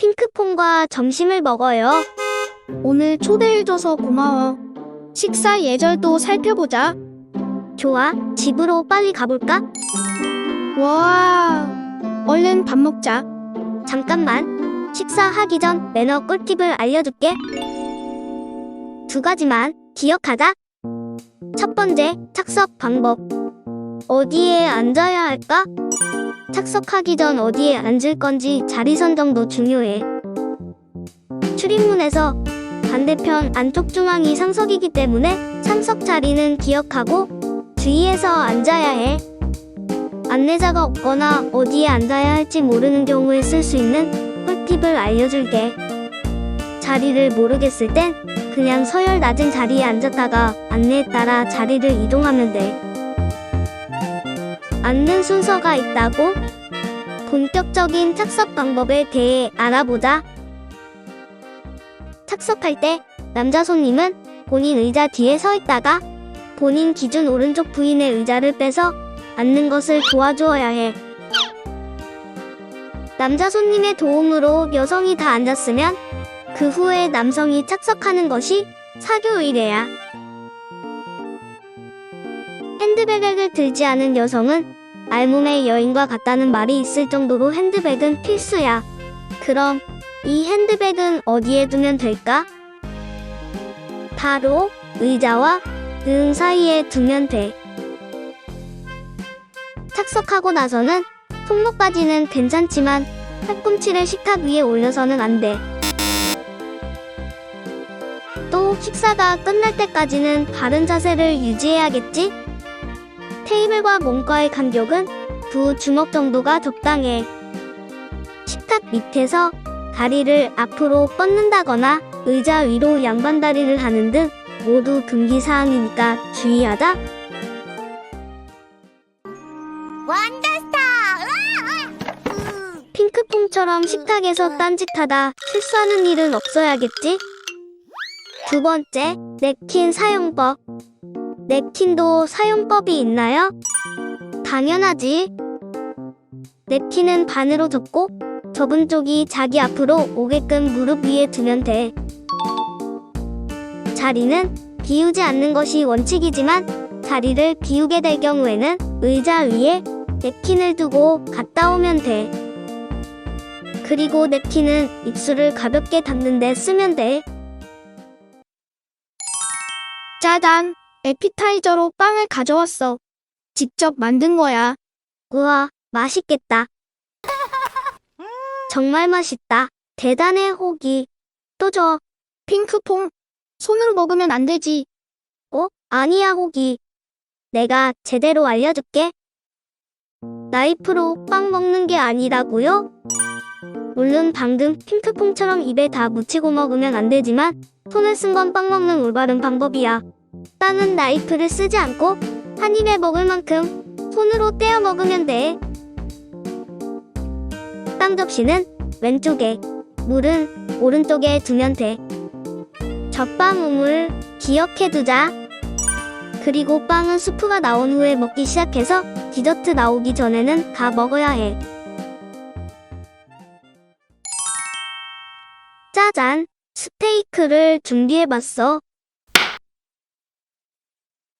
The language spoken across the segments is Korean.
핑크퐁과 점심을 먹어요. 오늘 초대해줘서 고마워. 식사 예절도 살펴보자. 좋아, 집으로 빨리 가볼까? 와, 얼른 밥 먹자. 잠깐만. 식사하기 전 매너 꿀팁을 알려줄게. 두 가지만 기억하자. 첫 번째, 착석 방법. 어디에 앉아야 할까? 착석하기 전 어디에 앉을 건지 자리 선정도 중요해. 출입문에서 반대편 안쪽 중앙이 상석이기 때문에 상석 자리는 기억하고 주위에서 앉아야 해. 안내자가 없거나 어디에 앉아야 할지 모르는 경우에 쓸 수 있는 꿀팁을 알려줄게. 자리를 모르겠을 땐 그냥 서열 낮은 자리에 앉았다가 안내에 따라 자리를 이동하면 돼. 앉는 순서가 있다고? 본격적인 착석 방법에 대해 알아보자. 착석할 때 남자 손님은 본인 의자 뒤에 서 있다가 본인 기준 오른쪽 부인의 의자를 빼서 앉는 것을 도와주어야 해. 남자 손님의 도움으로 여성이 다 앉았으면 그 후에 남성이 착석하는 것이 사교 의례야. 핸드백을 들지 않은 여성은 알몸의 여인과 같다는 말이 있을 정도로 핸드백은 필수야. 그럼 이 핸드백은 어디에 두면 될까? 바로 의자와 등 사이에 두면 돼. 착석하고 나서는 손목까지는 괜찮지만 팔꿈치를 식탁 위에 올려서는 안 돼. 또 식사가 끝날 때까지는 바른 자세를 유지해야겠지? 테이블과 몸과의 간격은 두 주먹 정도가 적당해. 식탁 밑에서 다리를 앞으로 뻗는다거나 의자 위로 양반다리를 하는 등 모두 금기사항이니까 주의하자. 핑크퐁처럼 식탁에서 딴짓하다 실수하는 일은 없어야겠지? 두 번째, 냅킨 사용법. 냅킨도 사용법이 있나요? 당연하지. 냅킨은 반으로 접고 접은 쪽이 자기 앞으로 오게끔 무릎 위에 두면 돼. 자리는 비우지 않는 것이 원칙이지만 자리를 비우게 될 경우에는 의자 위에 냅킨을 두고 갔다 오면 돼. 그리고 냅킨은 입술을 가볍게 닦는 데 쓰면 돼. 짜잔, 에피타이저로 빵을 가져왔어. 직접 만든 거야. 우와, 맛있겠다. 정말 맛있다. 대단해, 호기. 또 줘. 핑크퐁, 손으로 먹으면 안 되지. 어? 아니야, 호기. 내가 제대로 알려줄게. 나이프로 빵 먹는 게 아니라고요? 물론 방금 핑크퐁처럼 입에 다 묻히고 먹으면 안 되지만 손을 쓴 건 빵 먹는 올바른 방법이야. 빵은 나이프를 쓰지 않고 한 입에 먹을 만큼 손으로 떼어 먹으면 돼. 빵 접시는 왼쪽에, 물은 오른쪽에 두면 돼. 젖빵 우물 기억해 두자. 그리고 빵은 수프가 나온 후에 먹기 시작해서 디저트 나오기 전에는 다 먹어야 해. 짜잔! 스테이크를 준비해봤어.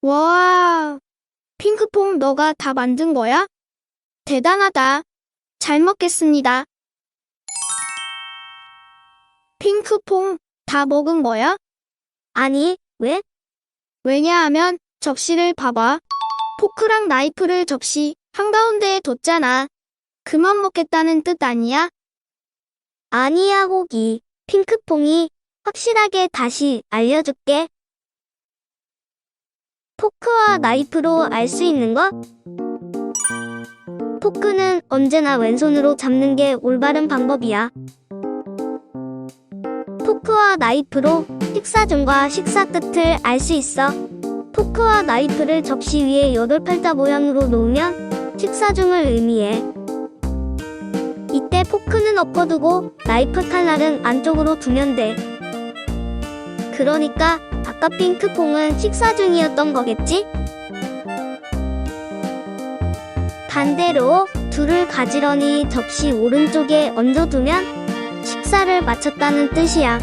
와, 핑크퐁 너가 다 만든 거야? 대단하다. 잘 먹겠습니다. 핑크퐁 다 먹은 거야? 아니, 왜? 왜냐하면 접시를 봐봐. 포크랑 나이프를 접시 한가운데에 뒀잖아. 그만 먹겠다는 뜻 아니야? 아니야, 호기. 핑크퐁이 확실하게 다시 알려줄게. 포크와 나이프로 알 수 있는 것? 포크는 언제나 왼손으로 잡는 게 올바른 방법이야. 포크와 나이프로 식사 중과 식사 끝을 알 수 있어. 포크와 나이프를 접시 위에 여덟 팔자 모양으로 놓으면 식사 중을 의미해. 이때 포크는 엎어두고 나이프 칼날은 안쪽으로 두면 돼. 그러니까 아까 핑크퐁은 식사 중이었던 거겠지? 반대로 둘을 가지런히 접시 오른쪽에 얹어두면 식사를 마쳤다는 뜻이야.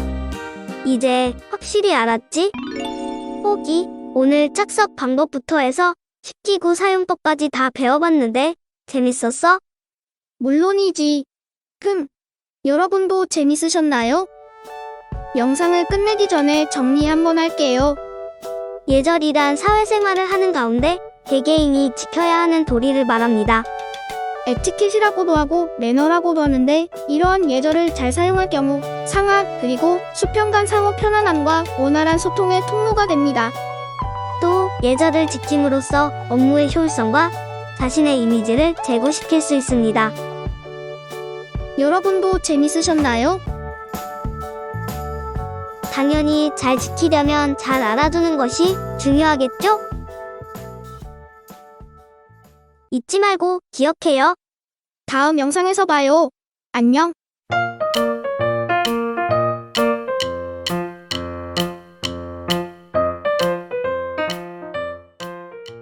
이제 확실히 알았지? 호기, 오늘 짝석 방법부터 해서 식기구 사용법까지 다 배워봤는데 재밌었어? 물론이지. 흠. 여러분도 재밌으셨나요? 영상을 끝내기 전에 정리 한번 할게요. 예절이란 사회생활을 하는 가운데 개개인이 지켜야 하는 도리를 말합니다. 에티켓이라고도 하고 매너라고도 하는데 이러한 예절을 잘 사용할 경우 상하 그리고 수평 간 상호 편안함과 원활한 소통의 통로가 됩니다. 또 예절을 지킴으로써 업무의 효율성과 자신의 이미지를 제고시킬 수 있습니다. 여러분도 재밌으셨나요? 당연히 잘 지키려면 잘 알아두는 것이 중요하겠죠? 잊지 말고 기억해요. 다음 영상에서 봐요. 안녕.